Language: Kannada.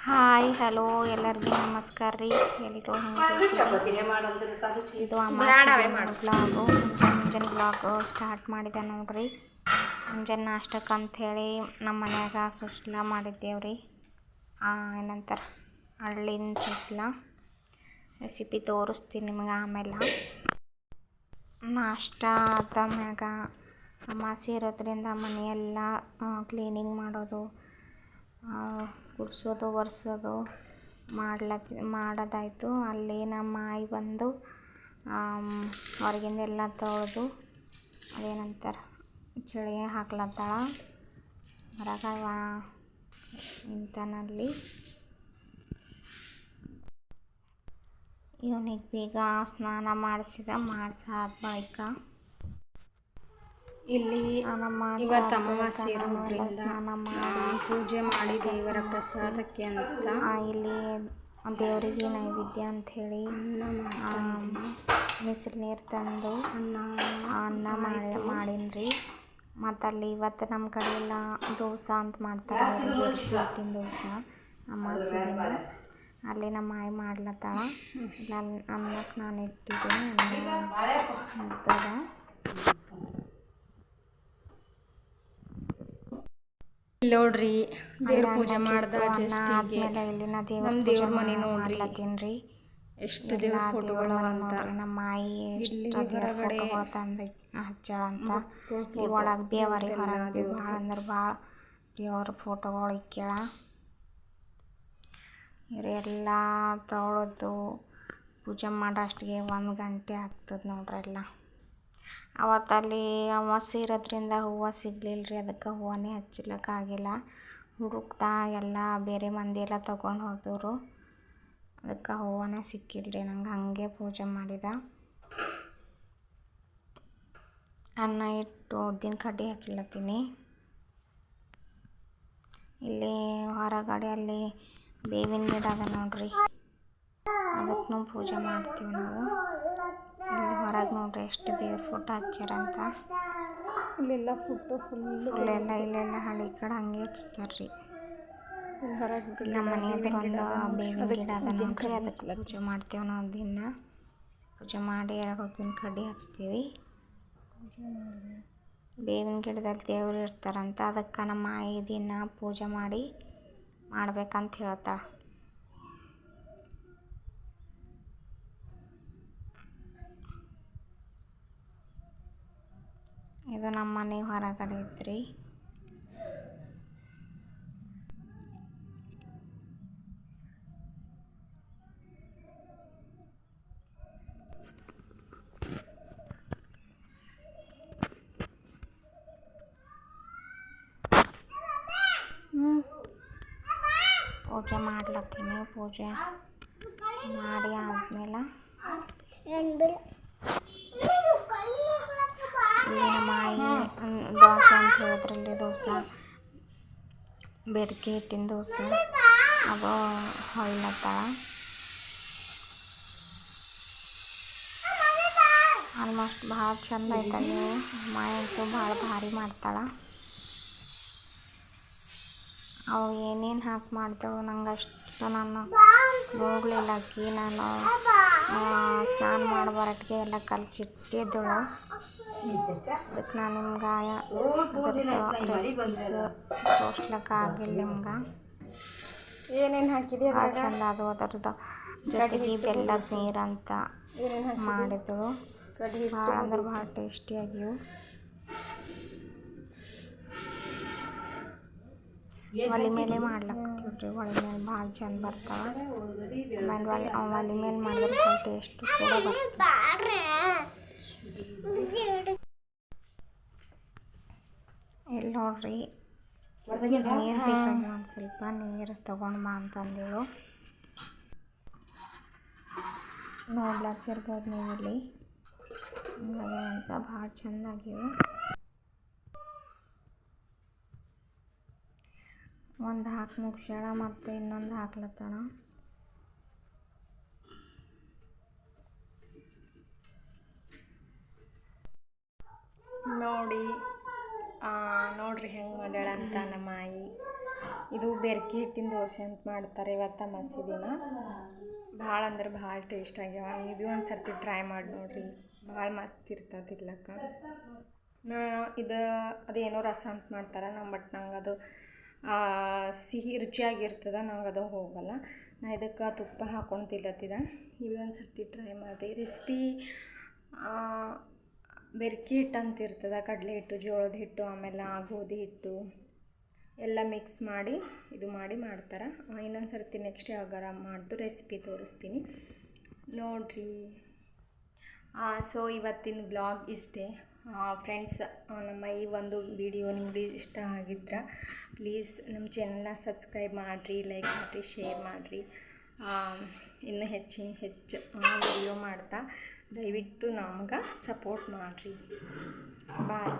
ಹಾಯ್ ಹಲೋ ಎಲ್ಲರಿಗೂ ನಮಸ್ಕಾರ ರೀ. ಎಲ್ಲರೂ ಇದು ಬ್ಲಾಗು ಮುಂಜಾನೆ ಬ್ಲಾಗ್ ಸ್ಟಾರ್ಟ್ ಮಾಡಿದೆ ನೋಡ್ರಿ. ಮುಂಜಾನೆ ನಾಷ್ಟಕ್ಕೆ ಅಂಥೇಳಿ ನಮ್ಮ ಮನ್ಯಾಗ ಸುಸ್ಲಾ ಮಾಡಿದ್ದೇವ್ರಿ. ಏನಂತಾರೆ? ಹಳ್ಳಿನ ಸುಸ್ಲ ರೆಸಿಪಿ ತೋರಿಸ್ತೀನಿ ನಿಮ್ಗೆ ಆಮೇಲೆ. ನಾಷ್ಟ ಆದ ಮ್ಯಾಗ ಅಮಾಸೆ ಇರೋದ್ರಿಂದ ಮನೆಯೆಲ್ಲ ಕ್ಲೀನಿಂಗ್ ಮಾಡೋದು ಗುಡಿಸೋದು, ಒರೆಸೋದು ಮಾಡ್ಲತ್ತಿ, ಮಾಡೋದಾಯಿತು. ಅಲ್ಲಿ ನಮ್ಮ ಆಯಿ ಬಂದು ಹೊರಗಿಂದ ಎಲ್ಲ ತೊಳೆದು, ಅದೇನಂತಾರೆ, ಚಳಿ ಹಾಕ್ಲತ್ತಾಳ. ಹೊರಗೆ ಇಂತನಲ್ಲಿ ಇವನಿಗೆ ಬೇಗ ಸ್ನಾನ ಮಾಡಿಸಿದ ಮಾಡಿಸಾದ ಬಳಿಕ ಇಲ್ಲಿ ಇವತ್ತು ಅಮಾವಾಸ್ಯೆ ಇರೋದ್ರಿಂದ ಪೂಜೆ ಮಾಡಿ ದೇವರ ಪ್ರಸಾದಕ್ಕೆ ಅಂತ ಇಲ್ಲಿ ದೇವರಿಗೆ ನೈವೇದ್ಯ ಅಂಥೇಳಿ ಬಿಸಿಲು ನೀರು ತಂದು ಅನ್ನ ಅನ್ನ ಮಾಡಿ ಮಾಡೀನಿ ಮತ್ತು ಅಲ್ಲಿ ಇವತ್ತು ನಮ್ಮ ಕಡೆ ಎಲ್ಲ ದೋಸೆ ಅಂತ ಮಾಡ್ತಾರೆ ಹಿಟ್ಟಿನ ದೋಸೆ ಅಮಾವಾಸ್ಯೆ ದಿನ. ಅಲ್ಲಿ ನಮ್ಮ ಆಯಿ ಮಾಡ್ಲತ್ತಾಳ. ಇಲ್ಲ ಅನ್ನಕ್ಕೆ ನಾನು ಇಟ್ಟಿದ್ದೀನಿ ಅನ್ನ ಇಲ್ಲಿ ನೋಡ್ರಿ ದೇವ್ರ ಪೂಜೆ ಮಾಡ್ದ ಜಸ್ಟ್ ದೇವ್ರ ನಮ್ಮ ದೇವ್ರ ಮನೆ ನೋಡ್ರಿ. ಎಷ್ಟು ದೇವ್ರ ಫೋಟೋಗಳು ಅಂತ ನಮ್ಮ ಮಾಯಿ ಇಲ್ಲಿ ಎಷ್ಟು ದೇವ್ರ ಹೊರಗಡೆ ತಂದು ಅಂತ. ಒಳಗೆ ಬೇವರಿ ಹೊರಗೆ ಅಂದ್ರೆ ಭಾಳ ದೇವ್ರ ಫೋಟೋಗಳು ಇಕ್ಕ್ಯಾಳ ಇವರೆಲ್ಲ ತೊಳೆದು ಪೂಜೆ ಮಾಡೋ ಅಷ್ಟಿಗೆ ಒಂದು ಗಂಟೆ ಆಗ್ತದೆ ನೋಡ್ರಿ ಎಲ್ಲ. ಅವತ್ತಲ್ಲಿ ಅಮಾವಾಸ್ಯೆ ಇರೋದ್ರಿಂದ ಹೂವು ಸಿಗಲಿಲ್ಲ ರೀ ಅದಕ್ಕೆ ಹೂವನೇ ಹಚ್ಚಲಿಕ್ಕಾಗಿಲ್ಲ ಹುಡುಕ್ತಾ ಎಲ್ಲ ಬೇರೆ ಮಂದಿ ಎಲ್ಲ ತೊಗೊಂಡು ಹೋದರು. ಅದಕ್ಕೆ ಹೂವನೇ ಸಿಕ್ಕಿಲ್ಲ ರೀ ನಂಗೆ ಹಾಗೆ ಪೂಜೆ ಮಾಡಿದ. ಅನ್ನ ಇಟ್ಟು ಉದ್ದಿನ ಕಡ್ಡಿ ಹಚ್ಲತ್ತೀನಿ. ಇಲ್ಲಿ ಹೊರಗಡೆ ಅಲ್ಲಿ ಬೇವಿನ ಗಿಡ ಅದ ನೋಡ್ರಿ. ಅದಕ್ಕೂ ಪೂಜೆ ಮಾಡ್ತೀವಿ ನಾವು. ಇಲ್ಲಿ ಹೊರಗೆ ನೋಡ್ರಿ ಎಷ್ಟು ದೇವ್ರ ಫೋಟೋ ಹಚ್ಚಾರಂತ ಇಲ್ಲೆಲ್ಲ ಫೋಟೋ ಫುಲ್ ಇಲ್ಲೆಲ್ಲ ಇಲ್ಲೆಲ್ಲ ಹಳ್ಳಿ ಕಡೆ ಹಂಗೆ ಹಚ್ತಾರೆ ರೀ ಹೊರಗೆ ನಮ್ಮ ಮನೆ ಹತ್ರ ಒಂದು ಬೇವಿನ ಗಿಡ ಅದ ನೋಡ್ರಿ ಅದಕ್ಕೆ ಪೂಜೆ ಮಾಡ್ತೇವೆ ನಾವು ದಿನ. ಪೂಜೆ ಮಾಡಿ ಎರಡು ಹೊತ್ತಿನ ಕಡ್ಡಿ ಹಚ್ತೀವಿ. ಬೇವಿನ ಗಿಡದಲ್ಲಿ ದೇವ್ರು ಇರ್ತಾರಂತ ಅದಕ್ಕೆ ನಮ್ಮ ಆಯಿ ದಿನ ಪೂಜೆ ಮಾಡಿ ಮಾಡ್ಬೇಕಂತ ಹೇಳ್ತಾಳೆ. ಇದು ನಮ್ಮ ಮನೆ ಹೊರಗಡೆ ಐತ್ರಿ ಪೂಜೆ ಮಾಡ್ಲತ್ತೀನಿ ಪೂಜೆ ಮಾಡಿ ಆದ್ಮೇಲೆ ಇಲ್ಲಿ ನಮ್ಮ ಆಯಿ ಹ್ಮ್, ದೋಸೆ ಅಂತ ಹೇಳಿದ್ರಲ್ಲಿ ದೋಸೆ ಬೆರ್ಕೆ ಹಿಟ್ಟಿನ ದೋಸೆ ಅದು ಹೊಳ್ಳತ್ತಾಳ ಆಲ್ಮೋಸ್ಟ್ ಭಾಳ ಚಂದ ಐತಲ್ಲ ಇವು ಮಾಯಿ ಅಂತೂ ಭಾಳ ಭಾರಿ ಮಾಡ್ತಾಳೆ ಅವು ಏನೇನು ಹಾಕಿ ಮಾಡ್ತಾವೆ ನಂಗೆ ಅಷ್ಟು ನಾನು ನೋಡಲಿಲ್ಲ ಅಕ್ಕಿ ನಾನು ಸ್ನಾನ ಮಾಡಿ ಬರೋಟ್ಟಿಗೆ ಎಲ್ಲ ಕಲಸಿಟ್ಟಿದ್ದಳು. ಅದಕ್ಕೆ ನಾನು ನಿಮ್ಗೆ ತೋರ್ಸ್ಲಕ್ಕಾಗಿಲ್ಲ ನಿಮ್ಗೆ. ಏನೇನು ಹಾಕಿದೆ ಚಂದ ಅದು ಅದರದ್ದು ಜೊತೆಗೆ ಬೆಲ್ಲದ ನೀರು ಅಂತ ಮಾಡಿದ್ರು ಭಾಳ ಅಂದ್ರೆ ಭಾಳ ಟೇಸ್ಟಿಯಾಗಿವು ಒಲೆ ಮೇಲೆ ಮಾಡ್ಲಕತ್ತೀವ್ರಿ. ಒಲೆ ಮೇಲೆ ಭಾಳ ಚಂದ ಬರ್ತಾವೆ. ಆಮೇಲೆ ಒಲೆ ಒಲೆ ಮೇಲೆ ಮಾಡಿದ್ರೆ ಭಾಳ ಟೇಸ್ಟ್ ಕೂಡ ಇಲ್ಲಿ ನೋಡ್ರಿ. ನೀರು ಒಂದು ಸ್ವಲ್ಪ ನೀರು ತೊಗೊಂಡು ಮಾ ಅಂತಂದೇವು ನೋಡ್ಲತ್ತಿರ್ಬೋದು ನೀವು ಇಲ್ಲಿ ಅಂತ ಭಾಳ ಚೆಂದಾಗಿವೆ. ಒಂದು ಹಾಕಿ ಮುಗ್ಸ್ಯಾಳ ಮತ್ತು ಇನ್ನೊಂದು ಹಾಕ್ಲತ್ತಾಳ ನೋಡಿ ನೋಡ್ರಿ ಹೆಂಗೆ ಮಾಡ್ಯಾಳ ಅಂತ ನಮ್ಮ ಆಯಿ ಇದು ಬೆರ್ಕಿ ಹಿಟ್ಟಿನ ದೋಸೆ ಅಂತ ಮಾಡ್ತಾರೆ ಇವತ್ತು ಮಸೀದಿನ ಭಾಳ ಅಂದ್ರೆ ಭಾಳ ಟೇಸ್ಟ್ ಆಗ್ಯಾವ. ನೀವು ಭೀ ಒಂದು ಸರ್ತಿ ಟ್ರೈ ಮಾಡಿ ನೋಡಿರಿ. ಭಾಳ ಮಸ್ತ್ ಇರ್ತದೆ ತಿನ್ಲಕ್ಕ ನಾ, ಇದು, ಅದೇನೋ ರಸ ಅಂತ ಮಾಡ್ತಾರೆ ನಮ್ಮ ಬಟ್ ನಂಗೆ ಅದು. ಸಿಹಿ ರುಚಿಯಾಗಿರ್ತದೆ ನಂಗೆ ಅದು ಹೋಗಲ್ಲ. ನಾ ಇದಕ್ಕೆ ತುಪ್ಪ ಹಾಕೊಂಡು ತಿಲ್ಲತ್ತಿದ ನೀವು ಒಂದು ಸರ್ತಿ ಟ್ರೈ ಮಾಡಿರಿ ರೆಸಿಪಿ ಬೆರ್ಕಿ ಹಿಟ್ಟು ಅಂತ ಇರ್ತದೆ ಕಡಲೆ ಹಿಟ್ಟು, ಜೋಳದ ಹಿಟ್ಟು, ಆಮೇಲೆ ಗೋಧಿ ಹಿಟ್ಟು, ಎಲ್ಲ ಮಿಕ್ಸ್ ಮಾಡಿ, ಇದು ಮಾಡಿ ಮಾಡ್ತಾರೆ. ಇನ್ನೊಂದು ಸರ್ತಿ ನೆಕ್ಸ್ಟ್ ಯಾವಾಗಾರ ಮಾಡ್ದು ರೆಸಿಪಿ ತೋರಿಸ್ತೀನಿ. ನೋಡಿರಿ. ಸೊ ಇವತ್ತಿನ ಬ್ಲಾಗ್ ಇಷ್ಟೇ. ಫ್ರೆಂಡ್ಸ್ ನಮ್ಮ ಈ ಒಂದು ವಿಡಿಯೋ ನಿಮಗೆ ಇಷ್ಟ ಆಗಿದ್ರೆ ಪ್ಲೀಸ್ ನಮ್ಮ ಚಾನಲ್ನ ಸಬ್ಸ್ಕ್ರೈಬ್ ಮಾಡಿರಿ ಲೈಕ್ ಮಾಡಿರಿ ಶೇರ್ ಮಾಡಿರಿ. ಇನ್ನು ಹೆಚ್ಚಿನ ಹೆಚ್ಚು ವಿಡಿಯೋ ಮಾಡ್ತಾ ದಯವಿಟ್ಟು ನಮ್ಗೆ ಸಪೋರ್ಟ್ ಮಾಡಿರಿ. ಬಾಯ್